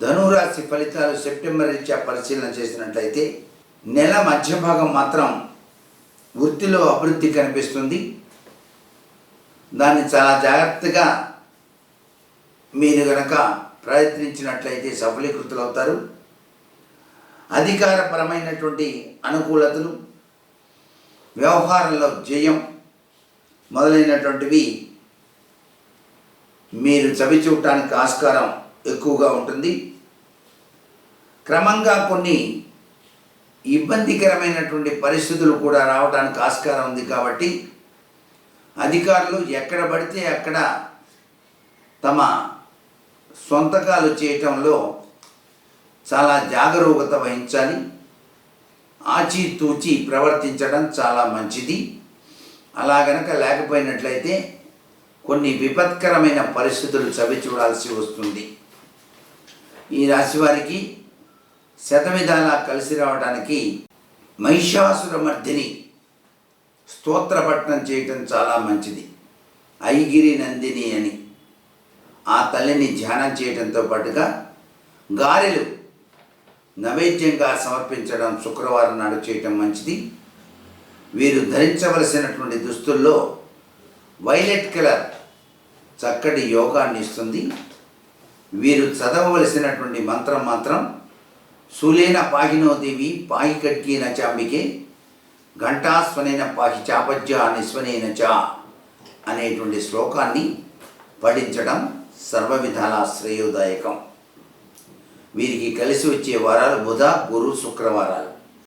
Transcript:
ధనురాశి ఫలితాలు సెప్టెంబర్ రీత్యా పరిశీలన చేసినట్లయితే నెల మధ్య భాగం మాత్రం వృత్తిలో అభివృద్ధి కనిపిస్తుంది. దాన్ని చాలా జాగ్రత్తగా మీరు గనక ప్రయత్నించినట్లయితే సఫలీకృతులవుతారు అధికారపరమైనటువంటి అనుకూలతలు వ్యవహారంలో జయం మొదలైనటువంటివి మీరు చవి చూడటానికి ఆస్కారం ఎక్కువగా ఉంటుంది. క్రమంగా కొన్ని ఇబ్బందికరమైనటువంటి పరిస్థితులు కూడా రావడానికి ఆస్కారం ఉంది కాబట్టి అధికారులు ఎక్కడ పడితే అక్కడ తమ సొంతకాలు చేయటంలో చాలా జాగరూకత వహించాలి. ఆచితూచి ప్రవర్తించడం చాలా మంచిది. అలా గనక లేకపోయినట్లయితే కొన్ని విపత్కరమైన పరిస్థితులు చవి చూడాల్సి వస్తుంది. ఈ రాశి వారికి శతవిధాలా కలిసి రావడానికి మహిషాసురమర్దిని స్తోత్రపట్నం చేయటం చాలా మంచిది. ఐగిరి నందిని అని ఆ తల్లిని ధ్యానం చేయడంతో పాటుగా గారెలు నైవేద్యంగా సమర్పించడం శుక్రవారం నాడు చేయటం మంచిది. వీరు ధరించవలసినటువంటి దుస్తుల్లో వైలెట్ కలర్ చక్కటి యోగాన్ని ఇస్తుంది. వీరు చదవవలసినటువంటి మంత్రం మాత్రం శూలేన పాహినోదేవి పాహి కట్కీన చాంబికే ఘంటాస్వనైన పాహి చాపజ్య నిస్వనైన చా అనేటువంటి శ్లోకాన్ని పఠించడం సర్వ విధాల శ్రేయోదాయకం. వీరికి కలిసి వచ్చే వారాలు బుధ గురు శుక్రవారాలు.